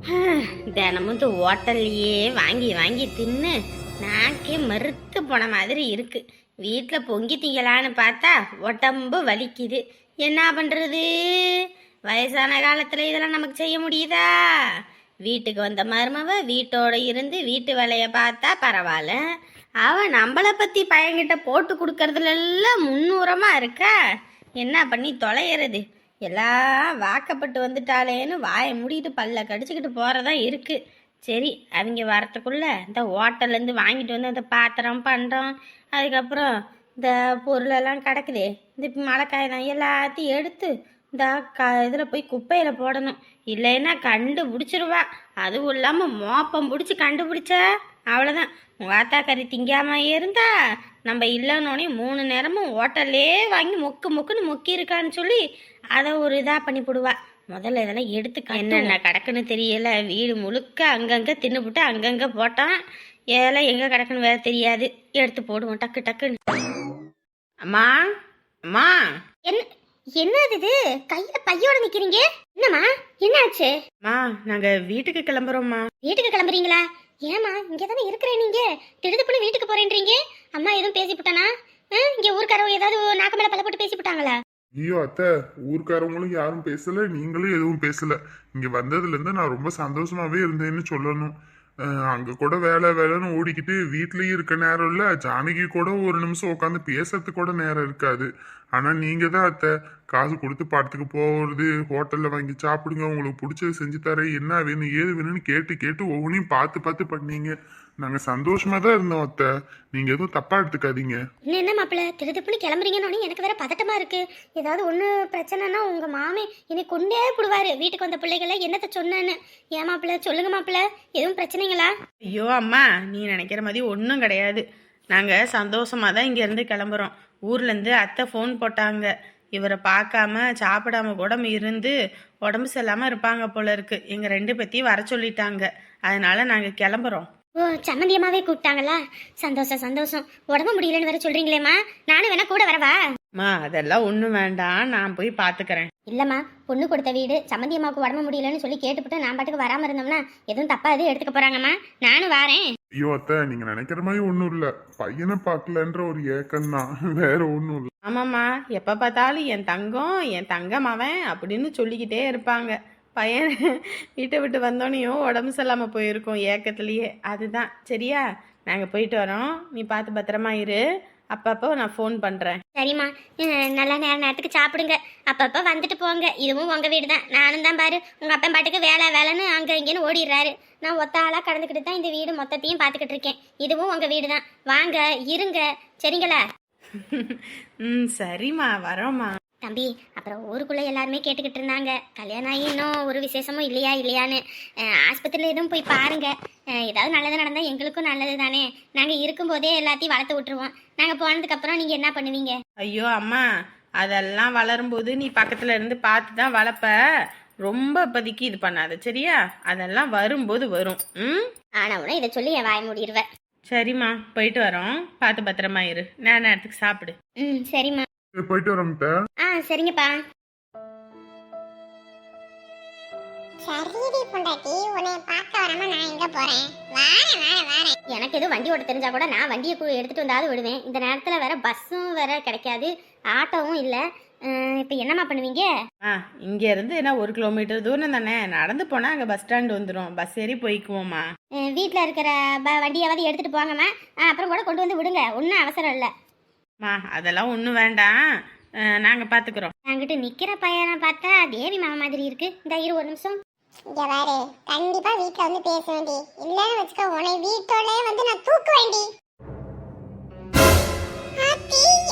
தினமும் இந்த ஹோட்டல்லையே வாங்கி வாங்கி தின்னு நாக்கே மறுத்து போன மாதிரி இருக்கு. வீட்டில் பொங்கி திங்கலான்னு பார்த்தா உடம்பு வலிக்குது. என்ன பண்ணுறது வயசான காலத்தில் இதெல்லாம் நமக்கு செய்ய முடியுதா? வீட்டுக்கு வந்த மருமவ வீட்டோட இருந்து வீட்டு வேலையை பார்த்தா பரவாயில்ல. அவன் நம்மளை பற்றி பையன்கிட்ட போட்டு கொடுக்கறதுல எல்லாம் இருக்கா? என்ன பண்ணி தொலைகிறது எல்லாம் வாக்கப்பட்டு வந்துட்டாளேன்னு வாயை மூடிட்டு பல்ல கடிச்சிக்கிட்டு போகிறதா இருக்குது சரி அவங்க வரத்துக்குள்ளே இந்த ஹோட்டல்லேருந்து வாங்கிட்டு வந்து அந்த பாத்திரம் பண்ணுறோம் அதுக்கப்புறம் இந்த பொருளெல்லாம் கிடக்குதே. இந்த மழைக்காயெல்லாம் எல்லாத்தையும் எடுத்து இந்த க இதில் போய் குப்பையில் போடணும். இல்லைன்னா கண்டுபிடிச்சிருவா. அதுவும் இல்லாமல் மோப்பம் பிடிச்சி கண்டுபிடிச்சா அவ்வளோதான் உங்கள் ஆத்தாக்கறி திங்காம இருந்தா நம்ம இல்லைன்னொடனே மூணு நேரமும் ஹோட்டல்லே வாங்கி மொக்கு மொக்குன்னு மொக்கி இருக்கான்னு சொல்லி அதை ஒரு இதாக பண்ணி போடுவா. முதல்ல இதெல்லாம் எடுத்து என்னென்ன கிடக்குன்னு தெரியல. வீடு முழுக்க அங்கங்கே தின்னுபுட்டு அங்கங்கே போட்டான் இதெல்லாம் எங்கே கிடக்குன்னு வேற தெரியாது. எடுத்து போடுவோம். டக்கு டக்குன்னு. அம்மா அம்மா. என்ன என்னது இது? கையில பையோட நிக்கிறீங்க? என்னம்மா? என்னாச்சு? அம்மா நாங்க வீட்டுக்கு கிளம்புறோம்மா. வீட்டுக்கு கிளம்புறீங்களா? ஏமா இங்கே தானே இருக்கிறேன் நீங்கள் திடுதுப்புன்னு வீட்டுக்கு போறேன்றீங்க? அம்மா எதுவும் பேசி விட்டானா இங்கே ஊருக்காரவங்க ஏதாவது நாக்கு மேலே பல போட்டு பேசி ஐயோ அத்தை ஊருக்காரவங்களும் யாரும் பேசல நீங்களும் எதுவும் பேசல. இங்க வந்ததுல இருந்து நான் ரொம்ப சந்தோஷமாவே இருந்தேன்னு சொல்லணும். அங்கே அங்க கூட வேலை வேலைன்னு ஓடிக்கிட்டு வீட்லயும் இருக்க நேரம் இல்ல ஜானகி கூட ஒரு நிமிஷம் உட்காந்து பேசுறதுக்கு கூட நேரம் இருக்காது. ஆனா நீங்க தான் அத்தை. காசு கொடுத்து படத்துக்கு போறது ஹோட்டல்ல வாங்கி சாப்பிடுங்க. உங்களுக்கு பிடிச்சது செஞ்சு தரேன். என்ன வேணும் ஏது வேணும்னு கேட்டு கேட்டு ஒவ்வொன்றையும் பார்த்து பார்த்து பண்ணீங்க. நாங்க சந்தோஷமா தான் இருந்தோம் அத்தை. நீங்க எதுவும் தப்பா எடுத்துக்காதீங்க. இன்னும் என்ன மாப்பிள்ள திடுதுப்புன்னு கிளம்புறீங்கன்னு எனக்கு வேற பதட்டமா இருக்கு. ஏதாவது ஒண்ணு பிரச்சனைனா உங்க மாமே என்னை கொண்டே போடுவாரு. வீட்டுக்கு வந்த பிள்ளைகளை என்னத்த சொன்னேன்னு. ஏன் மாப்பிள்ள சொல்லுங்க மாப்பிள்ள எதுவும் பிரச்சனைங்களா? ஐயோ அம்மா. நீ நினைக்கிற மாதிரி ஒன்றும் கிடையாது. நாங்க சந்தோஷமா தான் இங்க இருந்து கிளம்புறோம். ஊர்ல இருந்து அத்தை ஃபோன் போட்டாங்க. இவரை பார்க்காம சாப்பிடாம கூட இருந்து உடம்பு சரியில்லாம இருப்பாங்க போல இருக்கு. எங்க ரெண்டு பேத்தையும் வர சொல்லிட்டாங்க. அதனால நாங்க கிளம்புறோம். ஓ சம்மந்தியமாவே கூப்பிட்டாங்களா? சந்தோஷம் சந்தோஷம். உடம்பு முடியலன்னு வேற சொல்றீங்களேம்மா. நானும் வேணா கூட வரவா? அம்மா அதெல்லாம் ஒன்றும் வேண்டாம். நான் போய் பார்த்துக்கிறேன் இல்லம்மா பொண்ணு கொடுத்த வீடு. சம்மந்தியம்மாவுக்கு உடம்பு முடியலன்னு சொல்லி கேட்டுவிட்டு நான் பாட்டுக்கு வராம இருந்தோம்னா எதுவும் தப்பா எதுவும் எடுத்துக்க போறாங்கம்மா. நானும் வாரேன். ஐயோ அத்தை நீங்க நினைக்கிற மாதிரி ஒண்ணும் இல்ல. பையனை பார்க்கலன்ற ஒரு ஏக்கம் தான் வேற ஒண்ணும் இல்ல. ஆமாம்மா. எப்போ பார்த்தாலும் என் தங்கம் என் தங்கம் அவன் அப்படின்னு சொல்லிக்கிட்டே இருப்பாங்க. பையன் வீட்டை விட்டு வந்தோடனையும் உடம்பு சரியில்லாமல் போயிருக்கோம் ஏக்கத்துலேயே. அதுதான். சரியா? நாங்கள் போயிட்டு வரோம். நீ பார்த்து பத்திரமா இரு. அப்பப்போ நான் ஃபோன் பண்ணுறேன் சரிம்மா. அஹ் நல்லா நேர நேரத்துக்கு சாப்பிடுங்க. அப்பப்போ வந்துட்டு போங்க. இதுவும் உங்க வீடு தான் நானும் தான் பாரு. உங்க அப்பன் பாட்டுக்கு வேலை வேலைன்னு அங்க இங்கேன்னு ஓடிடுறாரு. நான் ஒத்த ஆளா கடந்துக்கிட்டு தான் இந்த வீடு மொத்தத்தையும் பார்த்துக்கிட்டு இருக்கேன். இதுவும் உங்க வீடு தான் வாங்க இருங்க. சரிங்களா? ம் சரிம்மா. வரோம்மா. தம்பி அப்புறம் ஊருக்குள்ள எல்லாருமே கேட்டுக்கிட்டு இருந்தாங்க. கல்யாணம் ஆகி இன்னும் ஒரு விசேஷமும் இல்லையா இல்லையான்னு. ஆஸ்பத்திரியில எதுவும் போய் பாருங்க. அஹ் ஏதாவது நல்லது நடந்தா எங்களுக்கும் நல்லது தானே. நாங்க இருக்கும்போதே எல்லாத்தையும் வளர்த்து விட்டுருவோம். நாங்க போனதுக்கு அப்புறம் நீங்க என்ன பண்ணுவீங்க? ஐயோ அம்மா. அதெல்லாம் வளரும்போது நீ பக்கத்தில் இருந்து பார்த்து தான் வளர்ப்ப. ரொம்ப இப்போதைக்கு இது பண்ணாத சரியா? அதெல்லாம் வரும்போது வரும். ம்? ஆனா உன இதை சொல்லி என் வாய மூடிடுவேன் சரிம்மா போயிட்டு வரோம். பார்த்து பத்திரமா இரு. நேர நேரத்துக்கு சாப்பிடு. ம் சரிம்மா. சரி, போயிட்டு வரோம் அத்தை. ஆ சரிங்கப்பா. சரிடி பொண்டாட்டி உன்னை பார்க்க வராம நான் எங்க போறேன்? வாரேன் வாரேன் வாரேன். எனக்கு எதுவும் வண்டி ஓட்ட தெரிஞ்சா கூட நான் வண்டியை கு- எடுத்துட்டு வந்தாவது விடுவேன். இந்த நேரத்தில் வேற பஸ்ஸும் வேற கிடைக்காது. ஆட்டோவும் இல்லை. இப்போ என்னம்மா பண்ணுவீங்க? ஆ இங்க இருந்து என்ன ஒரு கிலோமீட்டர் தூரம் தானே? நடந்து போனா அங்க பஸ் ஸ்டாண்ட் வந்துடும் பஸ் ஏறி போய்க்குவோம்மா. வீட்டில் இருக்கிற ப வண்டியாவது எடுத்துட்டு போங்கம்மா. ஆ, அப்புறம் கூட கொண்டு வந்து விடுங்க. ஒன்றும் அவசரம் இல்லை. மா அதெல்லாம் ஒன்றும் வேண்டாம். அஹ், நாங்க பாத்துக்கிறோம். அங்கிட்டு நிற்கிற பையனை பார்த்தா தேவி மாமா மாதிரி இருக்கு. இந்த இரு ஒரு நிமிஷம். இங்க பாரு. கண்டிப்பா வீட்ல வந்து பேச வேண்டி இல்லன்னு வச்சுக்கோ உன்னை வீட்டோட வந்து நான்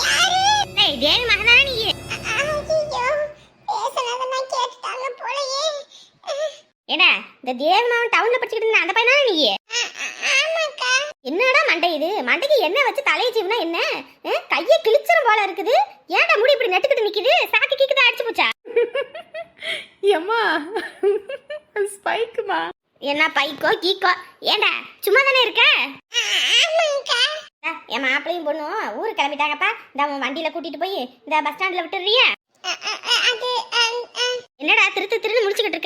யாரு? ஏய் தேவி மகனான இந்த தேவி மாமன் டவுன்ல படிச்சுக்கிட்டு இருந்த அந்த பையனா நீ. என்னடா மண்டை இது? மண்டைக்கு என்ன வச்சு தலையை சீவுனா என்ன? கையை கிழிச்சிரும் போல இருக்குது. ஏன்டா முடி இப்படி நட்டுக்கிட்டு நிக்குது? சாக்கு கீக்கு அடிச்சு போச்சா? ஏம்மா? ஸ்பைக்குமா என்ன பைக்கோ கீக்கோ? ஏண்டா சும்மா தானே இருக்க என் மாப்பிளையும் பொண்ணும் ஊருக்கு கிளம்பிட்டாங்கப்பா. இந்த உன் வண்டியில கூட்டிட்டு போய் இந்த பஸ் ஸ்டாண்ட்ல விட்டுறியா என்னடா திருட்டு திருட்டு முடிச்சுக்கிட்டு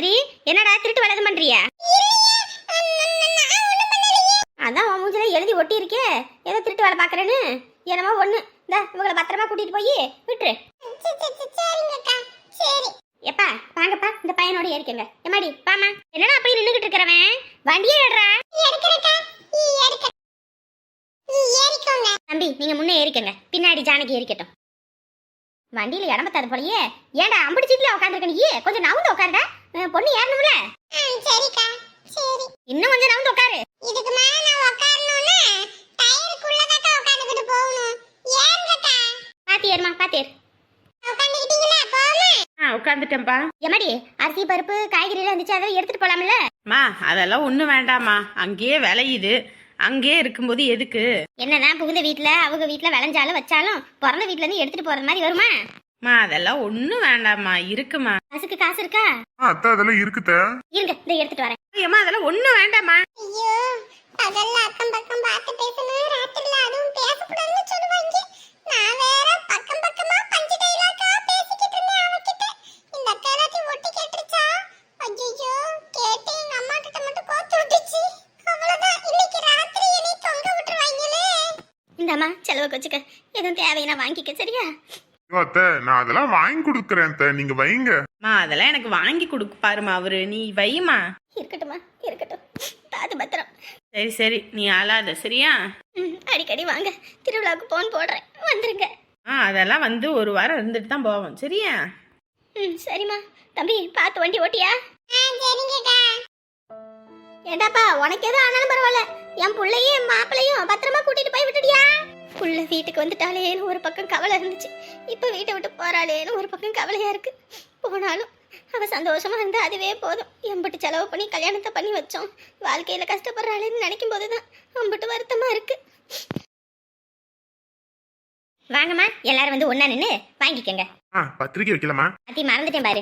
இருக்க மாதிரி. என்னடா திருட்டு வேலை பண்றிய? பண்றியா அதான் உன் மூஞ்சில எழுதி ஒட்டி இருக்கே ஏதோ திருட்டு வேலை பாக்குறேன்னு என்னமோ ஒண்ணு. இந்த இவங்களை பத்திரமா கூட்டிட்டு போய் விட்டுரு. எப்பா வாங்கப்பா இந்த பையனோட ஏறிக்கங்க. எம்மாடி பாமா என்னடா அப்படி நின்னுகிட்டு இருக்கிறவன்? வண்டியே ஏடுறா நீ தம்பி நீங்க முன்னே ஏறிக்கங்க. பின்னாடி ஜானகி ஏறிக்கட்டும். வண்டியில இடம்பத்தாது போலயே. ஏன்டா அம்பிடிச்சிட்டுல உட்காந்துருக்க நீ கொஞ்சம் நவுந்து உட்காருடா. பொண்ணு ஏறணும்ல? சரிக்கா. சரி. இன்னும் கொஞ்சம் நவுந்து உட்காரு இதுக்கு மேல நான் உட்காரணும்னா டயருக்குள்ளதாக்கா உட்காந்துக்கிட்டு போகணும். ஏறுங்கக்கா. பாத்தி ஏறுமா பாத்தி ஏறு. உட்காந்துக்கிட்டீங்களா போமா ஆ உட்காந்துட்டேன்ப்பா எம்மாடி அரிசி பருப்பு காய்கறி எல்லாம் இருந்துச்சு? அதை எடுத்துட்டு போலாம்ல? மா அதெல்லாம் ஒன்றும் வேண்டாம்மா. அங்கேயே விளையுது. அங்கேயே இருக்கும்போது எதுக்கு? என்னதான் புகுந்த வீட்ல அவங்க வீட்ல விளைஞ்சாலும் வச்சாலும் பிறந்த வீட்ல இருந்து எடுத்துட்டு போறது மாதிரி வருமா? மா அதெல்லாம் ஒன்றும் வேண்டாம்மா. இருக்குமா? காசுக்கு காசு இருக்கா? ஆ, அத்தை அதெல்லாம் இருக்குத்த இருங்க இதை எடுத்துட்டு வரேன். ஏம்மா அதெல்லாம் ஒன்றும் வேண்டாம்மா. ஐயோ பகல்ல அக்கம் பக்கம் பார்த்து பேசணும் ராத்திரில அதுவும் பேசக்கூடாதுன்னு சொல்லுவாங்க. நான் வேற பக்கம் பக்கமா பஞ்சு டைலாக்கா பேசிக்கிட்டு இருந்தேன் அவகிட்ட. இந்த அக்கா எல்லாத்தையும் ஒட்டி கேட்டுருச்சா? ஐயோ கேட்டு எங்க அம்மா கிட்ட மட்டும் கோத்து விட்டுச்சு. அவ்வளவுதான். இன்னைக்கு ராத்திரி என்னை தொங்க விட்டுருவாங்களே. இந்தாம்மா செலவுக்கு வச்சுக்க எதுவும் தேவைன்னா வாங்கிக்க சரியா? அத்தை நான் அதெல்லாம் வாங்கி கொடுக்குறேன் அத்தை. நீங்க வைங்க. மா அதெல்லாம் எனக்கு வாங்கி கொடுக்கு பாருமா அவரு. நீ வைமா இருக்கட்டும்மா இருக்கட்டும். பாத்து பத்திரம். சரி சரி. நீ அழாத சரியா? ம், அடிக்கடி வாங்க. திருவிழாவுக்கு போன் போடுறேன். வந்துருங்க. ஆ அதெல்லாம் வந்து ஒரு வாரம் இருந்துட்டு தான் போவோம். சரியா? ம் சரிம்மா. தம்பி பார்த்து வண்டி ஓட்டியா? ஏண்டாப்பா உனக்கு எதுவும் ஆனாலும் பரவாயில்ல. என் புள்ளையும் மாப்பிளையும் பத்திரமா கூட்டிட்டு வீட்டுக்கு வந்துட்டாளேன்னு ஒரு பக்கம் கவலை இருந்துச்சு. இப்போ வீட்டை விட்டு போறாளேன்னு ஒரு பக்கம் கவலையா இருக்கு. போனாலும் அவ சந்தோஷமா இருந்தா அதுவே போதும். எம்பிட்டு செலவு பண்ணி கல்யாணத்தை பண்ணி வச்சோம். வாழ்க்கையில கஷ்டப்படுறாளேன்னு நினைக்கும் போதுதான் அம்பிட்டு வருத்தமா இருக்கு. வாங்கம்மா எல்லாரும் வந்து ஒண்ணா நின்று வாங்கிக்கோங்க. ஆ பத்திரிக்கை வைக்கலாமா அத்தி மறந்துட்டேன் பாரு.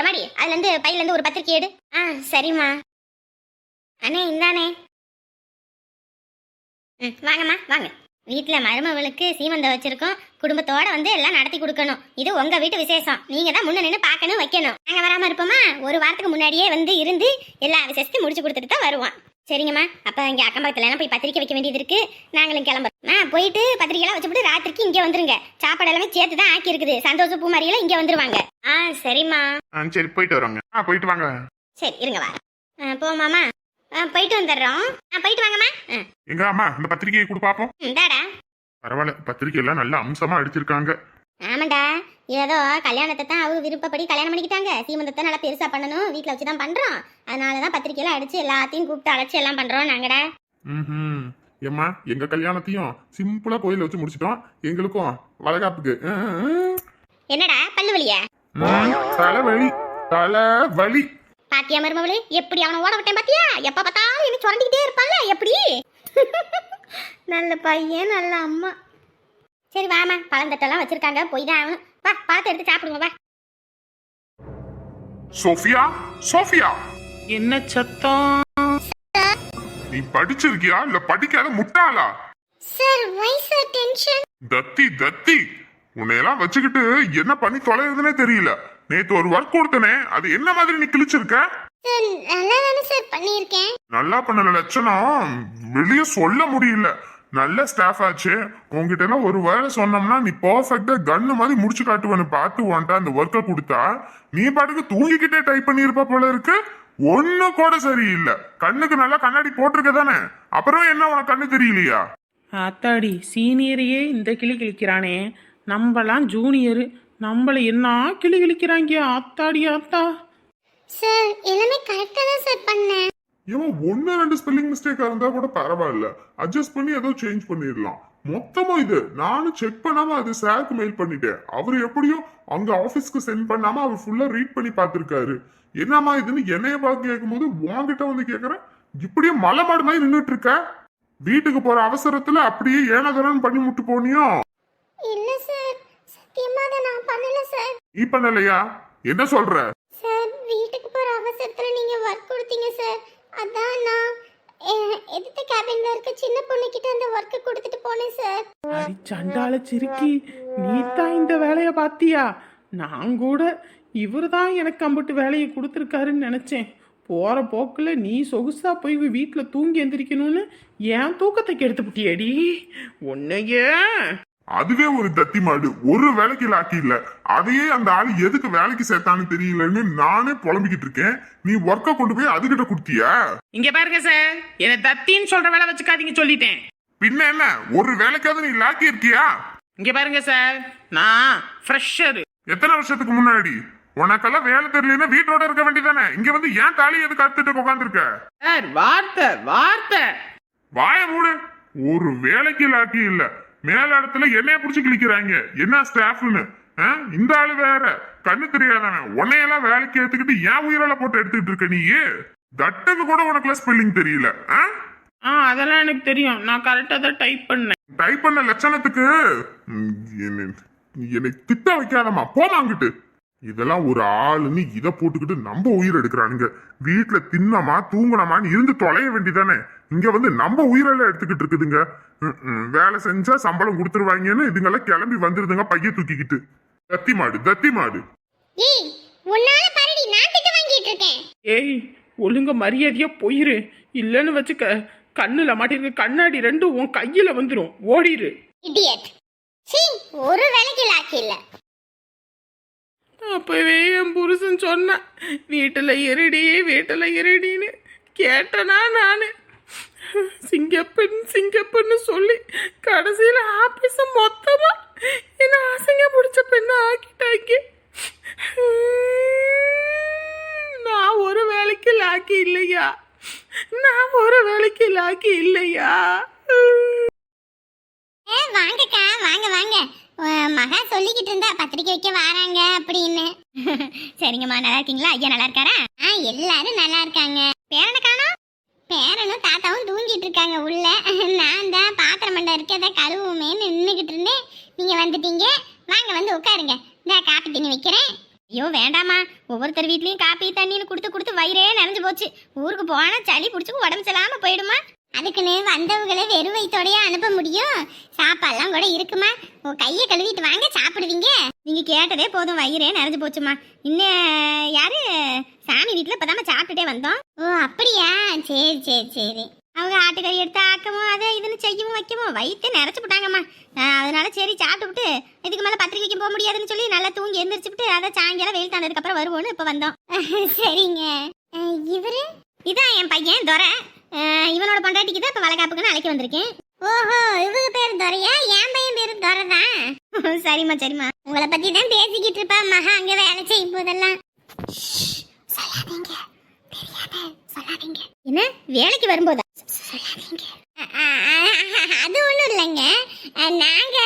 எமாடி அதுல இருந்து பையில இருந்து ஒரு பத்திரிக்கை எடு. ஆ சரிம்மா. அண்ணே இந்தானே ம் வாங்கம்மா வாங்க. வீட்டில் மருமகளுக்கு சீமந்தம் வச்சிருக்கோம். குடும்பத்தோட வந்து எல்லாம் நடத்தி கொடுக்கணும். இது உங்க வீட்டு விசேஷம். நீங்க தான் முன்ன நின்று பார்க்கணும் வைக்கணும். நாங்க வராம இருப்போமா? ஒரு வாரத்துக்கு முன்னாடியே வந்து இருந்து எல்லா விசேஷத்தையும் முடிச்சு கொடுத்துட்டு தான் வருவோம். சரிங்கம்மா. அப்ப இங்க அக்கம் பக்கத்துல எல்லாம் போய் பத்திரிக்கை வைக்க வேண்டியது இருக்கு. நாங்களும் கிளம்புறோம். ஆ போயிட்டு பத்திரிக்கைலாம் வச்சுட்டு ராத்திரிக்கு இங்க வந்துருங்க. சாப்பாடு எல்லாமே சேர்த்து தான் ஆக்கி இருக்குது சந்தோஷ பூ மாதிரியெல்லாம் இங்க வந்துருவாங்க. ஆ சரிம்மா. ஆ சரி போயிட்டு வரோங்க. ஆ போயிட்டு வாங்க. சரி இருங்க வா. போமாமா போயிட்டு வந்துடுறோம். போயிட்டு வாங்கம்மா. எங்க அம்மா இந்த பத்திரிக்கையை கொடு பாப்போம். இந்தாடா. பரவாயில்ல பத்திரிக்கை எல்லாம் நல்ல அம்சமா அடிச்சிருக்காங்க. ஆமாண்டா. ஏதோ கல்யாணத்தை தான் அவங்க விருப்பப்படி கல்யாணம் பண்ணிக்கிட்டாங்க. சீமந்தத்தை நல்லா பெருசா பண்ணணும். வீட்டில் வச்சு தான் பண்றோம். அதனால தான் பத்திரிக்கையெல்லாம் அடிச்சு எல்லாத்தையும் கூப்பிட்டு அழைச்சி எல்லாம் பண்றோம் நாங்கடா. ம் ஏம்மா எங்க கல்யாணத்தையும் சிம்பிளா கோயில வச்சு முடிச்சிட்டோம். எங்களுக்கும் வளகாப்புக்கு. என்னடா பல்லு வலியா? தலைவலி தலைவலி. பாத்தியா மருமவளு எப்படி அவனை ஓட விட்டேன் பாத்தியா? எப்ப பார்த்தாலும் என்ன சுரண்டிக்கிட்டே இருப்பான்ல எப்படி? நல்ல பையன் நல்ல அம்மா. சரி வாமா பழந்தட்டெல்லாம் வச்சிருக்காங்க. போய் தான் ஆகணும். வா பழத்தை எடுத்து சாப்பிடுங்க வா. Sophia Sophia. என்ன சத்தம்? நீ படிச்சிருக்கியா? இல்ல படிக்காத முட்டாளா? சார் வை சார் டென்ஷன் தத்தி தத்தி. உன்னையெல்லாம் வச்சுக்கிட்டு என்ன பண்ணி தொலைறதுனே தெரியல. நேத்து ஒரு ஒர்க் கொடுத்தனே அது என்ன மாதிரி நீ கிழிச்சிருக்க? சார் நல்லா தானே சார் பண்ணியிருக்கேன். நல்லா பண்ணல லட்சணம். வெளிய சொல்ல முடியல. நல்ல ஸ்டாஃப் ஆச்சு. உங்ககிட்ட எல்லாம் ஒரு வேலை சொன்னோம்னா நீ பர்ஃபெக்டா கன்னு மாதிரி முடிச்சு காட்டுவேன்னு பார்த்து உன்ட்ட அந்த ஒர்க்கை கொடுத்தா நீ பாட்டுக்கு தூங்கிக்கிட்டே டைப் பண்ணியிருப்ப போல இருக்கு. ஒண்ணு கூட சரியில்லை. கண்ணுக்கு நல்லா கண்ணாடி போட்டிருக்க தானே? அப்புறம் என்ன உனக்கு கண்ணு தெரியலையா? ஆத்தாடி சீனியரையே இந்த கிளி கிழிக்கிறானே. நம்மலாம் ஜூனியரு நம்மள என்ன கிளி கிழிக்கிறாங்க ஆத்தாடி ஆத்தா? சார் எல்லாமே கரெக்டாக தான் சார் பண்ணேன். இவன் ஒன்னு ரெண்டு ஸ்பெல்லிங் மிஸ்டேக்கா இருந்தா கூட பரவாயில்ல. அட்ஜஸ்ட் பண்ணி ஏதோ சேஞ்ச் பண்ணிடலாம். மொத்தமா இது. நானும் செக் பண்ணாம அது சாருக்கு மெயில் பண்ணிட்டேன். அவர் எப்படியோ அங்க ஆபீஸ்க்கு சென்ட் பண்ணாம அவர் ஃபுல்லா ரீட் பண்ணி பார்த்திருக்காரு. என்னம்மா இதுன்னு என்னைய பார்த்து கேட்கும்போது உன்கிட்ட வந்து கேக்குறேன் இப்படியே மலை மாடு மாதிரி நின்றுட்டு இருக்க வீட்டுக்கு போற அவசரத்துல அப்படியே ஏனதரன் பண்ணி முட்டு போனியோ? இல்லை சார் சத்தியமாக அதை நான் பண்ணல சார் நீ பண்ணலையா? என்ன சொல்ற? சார் வீட்டுக்கு போகிற அவசரத்தில் நீங்கள் ஒர்க் கொடுத்தீங்க சார் அதான் நான் எ- எதிர்த்த கேபின்ல இருக்க சின்ன பொண்ணுக்கிட்ட அந்த ஒர்க்கை கொடுத்துட்டு போனேன் சார் அடி சண்டால சிரிக்கி. நீ தான் இந்த வேலைய பாத்தியா நான் கூட இவர் தான் எனக்கு அம்பிட்டு வேலையை கொடுத்துருக்காருன்னு நினச்சேன். போகிற போக்கில் நீ சொகுசா போய் வீட்டில் தூங்கி எந்திரிக்கணும்னு ஏன் தூக்கத்தை கெடுத்து புட்டியடி. உன்னையே அதுவே ஒரு தத்தி மாடு. ஒரு வேலைக்கு லாக்கி இல்ல. அதையே அந்த ஆளு எதுக்கு வேலைக்கு சேர்த்தான்னு தெரியலன்னு நானே புலம்பிக்கிட்டு இருக்கேன். நீ ஒர்க்க கொண்டு போய் அதுகிட்ட கொடுத்தியா? இங்க பாருங்க சார் என்னை தத்தின்னு சொல்ற வேலை வச்சுக்காதீங்க சொல்லிட்டேன். பின்ன என்ன? ஒரு வேலைக்காவது நீ லாக்கி இருக்கியா? இங்க பாருங்க சார் நான் ஃப்ரெஷரு எத்தனை வருஷத்துக்கு முன்னாடி? உனக்கெல்லாம் வேலை தெரியலன்னா வீட்டோட இருக்க வேண்டியதானே? இங்க வந்து ஏன் தாலி எதுக்கு அறுத்துட்டு உட்காந்துருக்க சார் வார்த்தை வார்த்தை. வாய மூடு. ஒரு வேலைக்கு லாக்கி இல்ல. மேல இடத்துல என்னைய புடிச்சு கிழிக்கிறாங்க. என்ன ஸ்டாஃப்னு? இந்த ஆளு வேற. கண்ணு தெரியாதவன். உன்னையெல்லாம் வேலைக்கு ஏத்துக்கிட்டு ஏன் உயிரெல்லாம் போட்டு எடுத்துக்கிட்டு இருக்க நீ தட்டுக்கு கூட உனக்குலாம் ஸ்பெல்லிங் தெரியல. ஆ? அதெல்லாம் எனக்கு தெரியும். நான் கரெக்டாக தான் டைப் பண்ணேன். டைப் பண்ண லட்சணத்துக்கு? என்னை திட்ட வைக்காதம்மா. போமாங்கிட்டு இதெல்லாம் ஒரு ஆளுன்னு இதை போட்டுக்கிட்டு நம்ம உயிர் எடுக்கிறானுங்க. வீட்டுல தின்னமா தூங்கணுமான்னு இருந்து தொலைய வேண்டியதானே? இங்க வந்து நம்ம உயிரெல்லாம் எடுத்துக்கிட்டு இருக்குதுங்க. ம், ம், வேலை செஞ்சா சம்பளம் கொடுத்துருவாங்கன்னு இதுங்கெல்லாம் கிளம்பி வந்துருதுங்க பைய தூக்கிக்கிட்டு. தத்தி மாடு தத்தி மாடு. ஏய் ஒழுங்க மரியாதையா போயிரு. இல்லைன்னு வச்சுக்க கண்ணுல மாட்டிருக்க கண்ணாடி ரெண்டும் உன் கையில வந்துடும் ஓடிரு. இடியட் சீ ஒரு வேலைக்கு லாக்கி இல்ல. அப்பவே என் புருஷன் சொன்னான் வீட்டில் இருடி வீட்டில் இருடின்னு கேட்டனா நான்? சிங்கப்பெண் சிங்கப்பெண்ணு சொல்லி கடைசியில் ஆபீஸ மொத்தமாக என்ன ஆசைங்க பிடிச்ச பெண்ணை ஆக்கிட்டாங்க. நான் ஒரு வேலைக்கு லாக்கி இல்லையா? நான் ஒரு வேலைக்கு லாக்கி இல்லையா? வாங்கக்கா வாங்க வாங்க. மகா சொல்லிக்கிட்டு இருந்தா பத்திரிக்கை வைக்க வராங்க அப்படின்னு. சரிங்கம்மா நல்லா இருக்கீங்களா? ஐயா நல்லா இருக்காரா? ஆ எல்லாரும் நல்லா இருக்காங்க. பேரனை காணோம் பேரனும் தாத்தாவும் தூங்கிட்டு இருக்காங்க உள்ள. நான் தான் பாத்திரம் மண்டை இருக்கதை கழுவுமேன்னு நின்றுக்கிட்டு இருந்தேன். நீங்க வந்துட்டீங்க. வாங்க வந்து உட்காருங்க. இந்த காப்பி தண்ணி வைக்கிறேன். ஐயோ வேண்டாம்மா. ஒவ்வொருத்தர் வீட்லயும் காப்பி தண்ணின்னு கொடுத்து கொடுத்து வயிறே நிறைஞ்சு போச்சு. ஊருக்கு போனா சளி பிடிச்சி உடம்பு சரியில்லாம போயிடுமா? அதுக்குன்னு வந்தவங்களை வெறும் வயிற்றோடய அனுப்ப முடியும். சாப்பாடுலாம் கூட இருக்குமா? உன் கையை கழுவிட்டு வாங்க சாப்பிடுவீங்க. நீங்க கேட்டதே போதும் வயிறே நிறைஞ்சு போச்சுமா. இன்னும் யாரு? சாமி வீட்டுல இப்பதாம சாப்பிட்டுட்டே வந்தோம். ஓ அப்படியா? சரி சரி சரி. அவங்க ஆட்டுக்கறி எடுத்து ஆக்கவும் அதை இதுன்னு செய்யவும் வைக்கவும். வயிற்று நிறச்சி விட்டாங்கம்மா. அதனால சரி சாப்பிட்டுவிட்டு இதுக்கு மேலே பத்திரிக்கைக்கு போக முடியாதுன்னு சொல்லி நல்லா தூங்கி எந்திரிச்சுட்டு அதை சாயங்காலம் வெயில் தாண்டதுக்கு அப்புறம் வருவோன்னு இப்போ வந்தோம். சரிங்க. இவரு? இதான் என் பையன் துரை. இவனோட பொண்டாட்டிக்கு தான் இப்போ வளகாப்புக்குன்னு அழைக்க வந்திருக்கேன். ஓஹோ இவங்க பேர் துரையா? என் பையன் பேரு துரை தான் சரிம்மா சரிம்மா. உங்களை பத்தி தான் பேசிக்கிட்டு இருப்பா. மகா அங்க வேலை செய்யும் போதெல்லாம். சொல்லாதீங்க. தெரியாத சொல்லாதீங்க. என்ன? வேலைக்கு வரும்போதா? சொல்லாதீங்க. அது ஒண்ணும் இல்லைங்க. நாங்க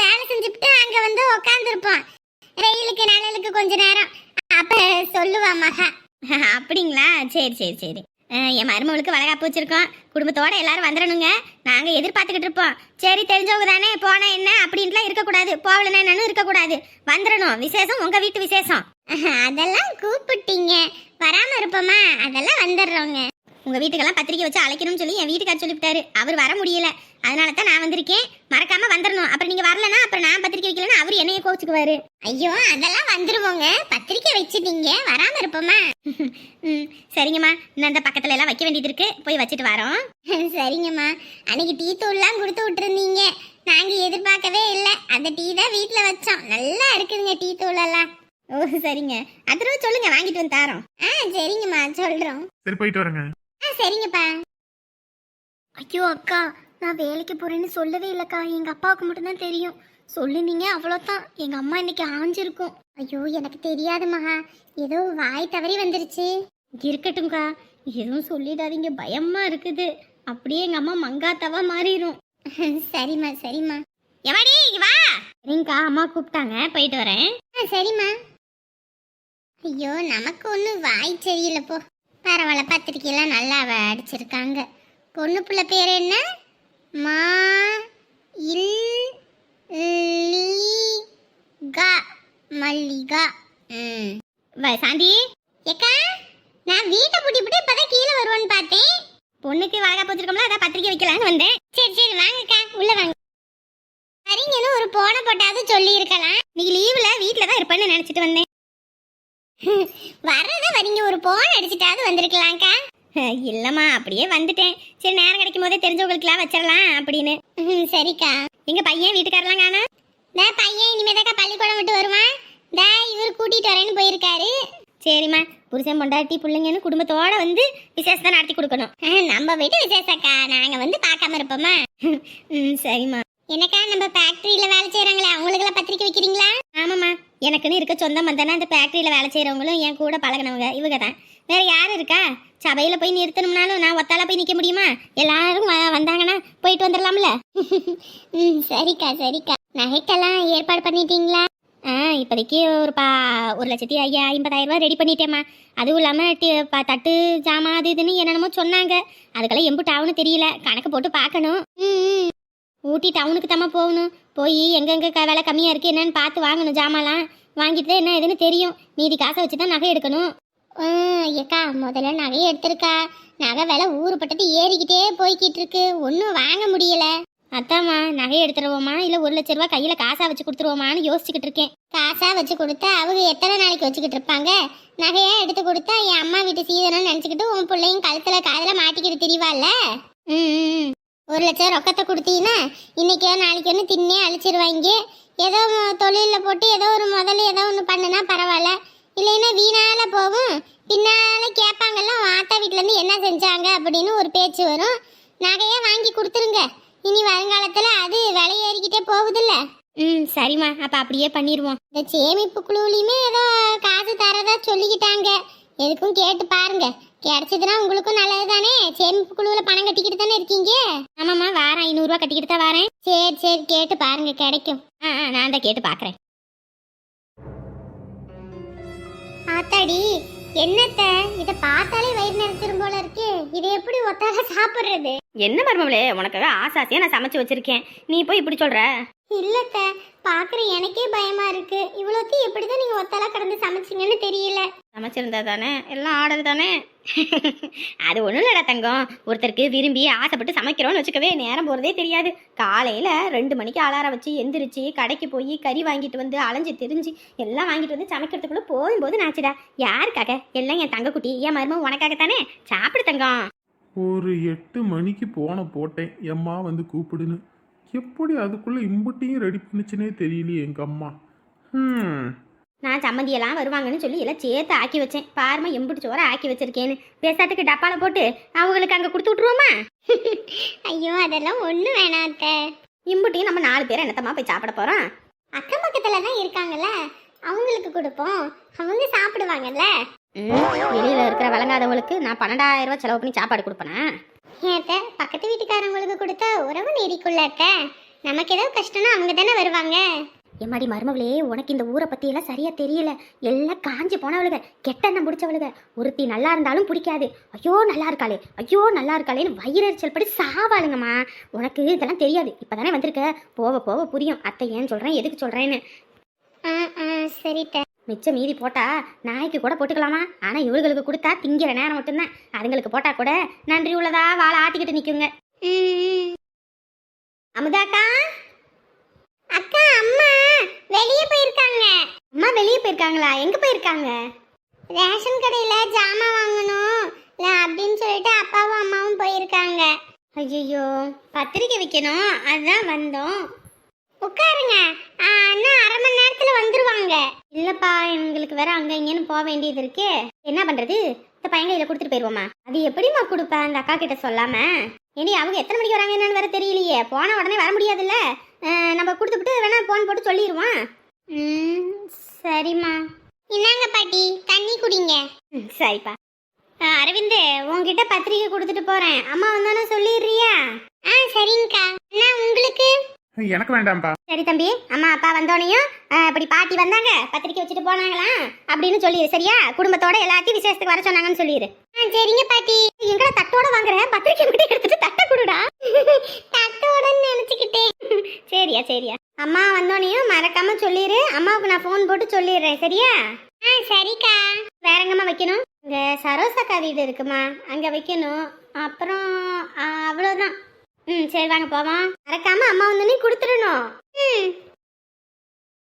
வேலை செஞ்சுட்டு அங்க வந்து உக்காந்துருப்போம். ரயிலுக்கு நிழலுக்கு கொஞ்ச நேரம். அப்ப சொல்லுவா மகா. அப்படிங்களா? சரி சரி சரி. என் மருமகளுக்கு வளகாப்பு வச்சுருக்கோம். குடும்பத்தோட எல்லாரும் வந்துடணுங்க. நாங்கள் எதிர்பார்த்துக்கிட்டு இருப்போம். சரி தெரிஞ்சவங்க தானே போனால் என்ன அப்படின்ட்டுலாம் இருக்கக்கூடாது. போகலன்னா என்னன்னு இருக்கக்கூடாது. வந்துடணும். விசேஷம் உங்கள் வீட்டு விசேஷம். அதெல்லாம் கூப்பிட்டீங்க. வராமல் இருப்போமா? அதெல்லாம் வந்துடுறோங்க. உங்கள் வீட்டுக்கெல்லாம் பத்திரிக்கை வச்சு அழைக்கணும்னு சொல்லி என் வீட்டுக்கார் சொல்லிவிட்டாரு. அவர் வர முடியல. அதனால தான் நான் வந்திருக்கேன். மறக்காம வந்துடணும். அப்புறம் நீங்கள் வரலன்னா அப்புறம் நான் பத்திரிக்கை வைக்கலன்னா அவர் என்னைய கோச்சுக்குவாரு ஐயோ அதெல்லாம் வந்துருவோங்க. பத்திரிக்கை வச்சுட்டீங்க வராம இருப்போமா? சரிங்கம்மா. இன்னும் அந்த பக்கத்துல எல்லாம் வைக்க வேண்டியது இருக்கு. போய் வச்சுட்டு வரோம். சரிங்கம்மா. அன்னைக்கு டீ தூள்லாம் கொடுத்து விட்டுருந்தீங்க. நாங்க எதிர்பார்க்கவே இல்லை. அந்த டீ தான் வீட்ல வச்சோம். நல்லா இருக்குதுங்க டீ தூள் எல்லாம் ஓ சரிங்க. அதனால சொல்லுங்க. வாங்கிட்டு வந்து தாரோம். ஆ சரிங்கம்மா. சொல்றோம். சரி போயிட்டு வரேங்க. ஆ சரிங்கப்பா. ஐயோ அக்கா. நான் வேலைக்கு போறேன்னு சொல்லவே இல்லக்கா. எங்க அப்பாவுக்கு மட்டும்தான் தெரியும். சொல்லுனீங்க அவ்வளோதான். எங்கள் அம்மா இன்னைக்கு ஆஞ்சிருக்கும். ஐயோ எனக்கு தெரியாது மகா. ஏதோ வாய் தவறி வந்துருச்சு. இருக்கட்டும்க்கா. எதுவும் சொல்லிடாதீங்க. பயமா இருக்குது. அப்படியே எங்கள் அம்மா மங்காத்தாவா மாறிடும் சரிம்மா சரிம்மா. எவாடி வா. சரிங்கக்கா அம்மா கூப்பிட்டாங்க. போயிட்டு வரேன். ஆ சரிம்மா. ஐயோ நமக்கு ஒன்றும் வாய் சரியில்லை போ. பரவாயில்ல பத்திரிக்கையெல்லாம் நல்லா அவ அடிச்சிருக்காங்க. பொண்ணு பிள்ளை பேர் என்ன? மா இல் லீ கா மல்லிகா. ம். சாந்தி. ஏக்கா நான் வீட்டை பூட்டி பூட்டி இப்பதான் கீழே வருவேன்னு பார்த்தேன். பொண்ணுக்கு வளகாப்பு வச்சிருக்கோம்ல அதான் பத்திரிக்கை வைக்கலான்னு வந்தேன். சரி சரி வாங்கக்கா உள்ள வாங்க. சரிங்கன்னு ஒரு போன போட்டாவது சொல்லி இருக்கலாம் இன்னைக்கு லீவ்ல வீட்ல தான் இருப்பேன்னு நினைச்சிட்டு வந்தேன். வர்றத வரீங்க ஒரு போன் அடிச்சிட்டாவது வந்திருக்கலாம்க்கா. இல்லம்மா அப்படியே வந்துட்டேன். சரி நேரம் கிடைக்கும் போதே தெரிஞ்சவங்களுக்குலாம் வச்சிடலாம் அப்படின்னு. சரிக்கா. எங்க பையன் வீட்டுக்காரலாம் காணா? இந்த பையன் இனிமேதாக்கா பள்ளிக்கூடம் விட்டு வருவான். இந்த இவர் கூட்டிட்டு வரேன்னு போயிருக்காரு. சரிம்மா புருஷன் பொண்டாட்டி பிள்ளைங்கன்னு குடும்பத்தோட வந்து விசேஷத்தை நடத்தி கொடுக்கணும். நம்ம வீட்டு விசேஷக்கா? நாங்க வந்து பார்க்காம இருப்போமா? ம் சரிம்மா. என்னக்கா நம்ம ஃபேக்டரியில வேலை செய்யறாங்களே அவங்களுக்கெல்லாம் பத்திரிக்கை வைக்கிறீங்களா? ஆமாம்மா. எனக்குன்னு இருக்க சொந்தம் வந்தானே அந்த ஃபேக்டரியில வேலை செய்யறவங்களும் என் கூட பழகினவங்க இவங்க தான் வேற யார் இருக்கா? சபையில போய் நிறுத்தணும்னாலும் நான் ஒத்தால போய் நிற்க முடியுமா? எல்லாரும் வ- வந்தாங்கன்னா போயிட்டு வந்துடலாம்ல ம் சரிக்கா சரிக்கா. நகைக்கெல்லாம் ஏற்பாடு பண்ணிட்டீங்களா? ஆ இப்போதைக்கு ஒரு பா ஒரு லட்சத்தி ஐயா ஐம்பதாயிரம் ரூபா ரெடி பண்ணிட்டேம்மா. அதுவும் இல்லாமல் டி ப- தட்டு ஜாமான் அது இதுன்னு என்னென்னமோ சொன்னாங்க. அதுக்கெல்லாம் எம்பு டவுனு தெரியல. கணக்கு போட்டு பார்க்கணும். ம், ஊட்டி டவுனுக்கு தாம்மா போகணும். போய் எங்கெங்கே க விலை கம்மியாக இருக்குது என்னன்னு பார்த்து வாங்கணும் ஜாமான்லாம். வாங்கிட்டு தான் என்ன ஏதுன்னு தெரியும். மீதி காசை வச்சு தான் நகை எடுக்கணும். ம், ஏக்கா முதல்ல நகையை எடுத்திருக்கா. நகை விலை ஊறுப்பட்டது ஏறிக்கிட்டே போய்கிட்டு இருக்கு. ஒன்றும் வாங்க முடியல. அத்தாம்மா நகை எடுத்துருவோமா? இல்லை ஒரு லட்ச ரூபா கையில் காசாக வச்சு கொடுத்துருவோமான்னு யோசிச்சுக்கிட்டு இருக்கேன். காசா வச்சு கொடுத்தா அவங்க எத்தனை நாளைக்கு வச்சுக்கிட்டு இருப்பாங்க? நகையா எடுத்து கொடுத்தா என் அம்மா வீட்டு சீதனம் நினச்சிக்கிட்டு உன் பிள்ளையும் கழுத்துல காதுல மாட்டிக்கிட்டு திரிவாள்ல? ம் ஒரு லட்சம் ரொக்கத்தை கொடுத்தீங்கன்னா இன்னைக்கோ நாளைக்கோன்னு தின்னே அழிச்சிருவாங்க ஏதோ தொழிலில் போட்டு ஏதோ ஒரு முதல்ல ஏதோ ஒன்று பண்ணுனா பரவாயில்ல. இல்லைன்னா வீணால போகும். பின்னால கேட்பாங்கல்ல ஆத்தா வீட்டிலேருந்து என்ன செஞ்சாங்க அப்படின்னு ஒரு பேச்சு வரும். நகையை வாங்கி கொடுத்துருங்க. இனி வருங்காலத்தில் அது விலை ஏறிக்கிட்டே போகுதுல்ல? ம் சரிம்மா. அப்போ அப்படியே பண்ணிடுவோம் இந்த சேமிப்பு குழுவிலையுமே ஏதோ காசு தரதா சொல்லிக்கிட்டாங்க. எதுக்கும் கேட்டு பாருங்க. கிடைச்சதுன்னா உங்களுக்கும் நல்லது தானே சேமிப்பு குழுவில் பணம் கட்டிக்கிட்டு தானே இருக்கீங்க? ஆமாம்மா வாரேன் ஐநூறுரூவா கட்டிக்கிட்டு தான் வரேன். சரி சரி. கேட்டு பாருங்க கிடைக்கும். ஆ ஆ நான் தான் கேட்டு பார்க்குறேன் ஆத்தாடி என்னத்த? இத பார்த்தாலே வயிறு நிறைச்சிரும் போல இருக்கு. இதை எப்படி ஒத்தால சாப்பிடுறது? என்ன மருமவளே உனக்காக ஆசாசியாக நான் சமைச்சு வச்சிருக்கேன். நீ போய் இப்படி சொல்கிற இல்லத்த பாக்குற எனக்கே பயமா இருக்கு. இவ்வளோத்தையும் எப்படிதான் நீங்க ஒத்தால கடந்து சமைச்சீங்கன்னு தெரியல. சமைச்சிருந்தா தானே? எல்லாம் ஆர்டர் தானே? அது ஒன்றும் இல்லைடா தங்கம். ஒருத்தருக்கு விரும்பி ஆசைப்பட்டு சமைக்கிறோன்னு வச்சுக்கவே நேரம் போகிறதே தெரியாது. காலையில் ரெண்டு மணிக்கு அலாரம் வச்சு எந்திரிச்சு கடைக்கு போய் கறி வாங்கிட்டு வந்து அலைஞ்சு திரிஞ்சு எல்லாம் வாங்கிட்டு வந்து சமைக்கிறதுக்குள்ளே போகும்போது நாச்சுடா யாருக்காக? எல்லாம் என் தங்கக்குட்டி என் மருமக உனக்காகத்தானே? சாப்பிடு தங்கம். ஒரு எட்டு மணிக்கு போன போட்டேன். எம்மா வந்து கூப்பிடுன்னு. எப்படி அதுக்குள்ள இம்புட்டையும் ரெடி பண்ணுச்சுனே தெரியலையே எங்க அம்மா. ம் நான் சம்மந்தியெல்லாம் வருவாங்கன்னு சொல்லி எல்லாம் சேர்த்து ஆக்கி வச்சேன். பாருமா எம்பிட்டு சோற ஆக்கி வச்சிருக்கேன்னு. பேசாட்டுக்கு டப்பால போட்டு அவங்களுக்கு அங்கே கொடுத்து விட்ருவோமா ஐயோ அதெல்லாம் ஒண்ணு வேணாம் அத்தை. இம்புட்டியும் நம்ம நாலு பேர் என்னத்தம்மா போய் சாப்பிட போகிறோம் அக்கம் பக்கத்துல தான் இருக்காங்கல்ல. அவங்களுக்கு கொடுப்போம். அவங்க சாப்பிடுவாங்கல்ல. வெளியில் இருக்கிற விளங்காதவங்களுக்கு நான் பன்னெண்டாயிரம் ரூபாய் செலவு பண்ணி சாப்பாடு கொடுப்பேனா? ஏத்த பக்கத்து வீட்டுக்காரங்களுக்கு கொடுத்தா உறவு நீடிக்குள்ள அத்த. நமக்கு ஏதாவது கஷ்டம்னா அவங்க தானே வருவாங்க. எம்மாடி மருமவளே உனக்கு இந்த ஊரை பத்தி எல்லாம் சரியா தெரியல. எல்லாம் காஞ்சி போனவளுக கெட்டெண்ணம் பிடிச்சவளுக ஒருத்தி நல்லா இருந்தாலும் பிடிக்காது. ஐயோ நல்லா இருக்காளே. ஐயோ நல்லா இருக்காளேன்னு வயிறறிச்சல் படி சாவாளுங்கம்மா. உனக்கு இதெல்லாம் தெரியாது. இப்பதானே வந்திருக்க. போக போக புரியும். அத்தை ஏன் சொல்றேன் எதுக்கு சொல்றேன்னு. ஆ ஆ சரித்த மிச்சம் மீதி போட்டா நாய்க்கு கூட போட்டுக்கலாமா? ஆனா இவர்களுக்கு கொடுத்தா திங்கிற நேரம் மட்டும்தான். அதுங்களுக்கு போட்டா கூட நன்றி உள்ளதா வாழை ஆட்டிக்கிட்டு நிக்குங்க. அமுதாக்கா? அக்கா அம்மா வெளியே போயிருக்காங்க. அம்மா வெளியே போயிருக்காங்களா? எங்க போயிருக்காங்க? ரேஷன் கடையில ஜாமான் வாங்கணும். அப்படின்னு சொல்லிட்டு அப்பாவும் அம்மாவும் போயிருக்காங்க. ஐயோ பத்திரிக்கை வைக்கணும். அதுதான் வந்தோம். உட்காருங்க. இன்னும் அரை மணி நேரத்துல வந்துருவாங்க. இல்லப்பா எங்களுக்கு வேற அங்க இங்கன்னு போக வேண்டியது இருக்கே. என்ன பண்றது? இந்த பையன் கையில கொடுத்துட்டு போயிருவோமா? அது எப்படிம்மா கொடுப்பேன் அந்த அக்கா கிட்ட சொல்லாம? ஏடி அவங்க எத்தனை மணிக்கு வராங்க என்னன்னு வேற தெரியலையே. போன உடனே வர முடியாதுல்ல? நம்ம கொடுத்துட்டு வேணா போன் போட்டு சொல்லிடுவோம் ம் சரிம்மா. இந்தாங்க பாட்டி தண்ணி குடிங்க. சரிப்பா. அரவிந்து உன்கிட்ட பத்திரிக்கை கொடுத்துட்டு போறேன். அம்மா வந்தானே சொல்லிடுறியா? ஆ சரிங்கக்கா. அண்ணா உங்களுக்கு? எனக்கு வேண்டாம்ப்பா. சரி தம்பி அம்மா அப்பா வந்தோனையும் இப்படி பாட்டி வந்தாங்க பத்திரிக்கை வச்சுட்டு போனாங்களா? அப்படின்னு சொல்லிடு சரியா? குடும்பத்தோட எல்லாத்தையும் விசேஷத்துக்கு வர சொன்னாங்கன்னு சொல்லிடு சரிங்க பாட்டி. எங்கட தட்டோட வாங்குற பத்திரிக்கை மட்டும் எடுத்துட்டு தட்டை கொடுடா. தட்டோடன்னு நினைச்சுக்கிட்டேன். சரியா சரியா. அம்மா வந்தோனையும் மறக்காம சொல்லிடு அம்மாவுக்கு நான் ஃபோன் போட்டு சொல்லிடுறேன் சரியா? ஆ சரிக்கா. வேற எங்கம்மா வைக்கணும்? இங்க சரோசக்கா வீடு இருக்குமா? அங்க வைக்கணும். அப்புறம் அவ்வளோதான் ம் சரி வாங்க போவோம். மறக்காம அம்மா வந்தோடனே கொடுத்துடணும். ம்.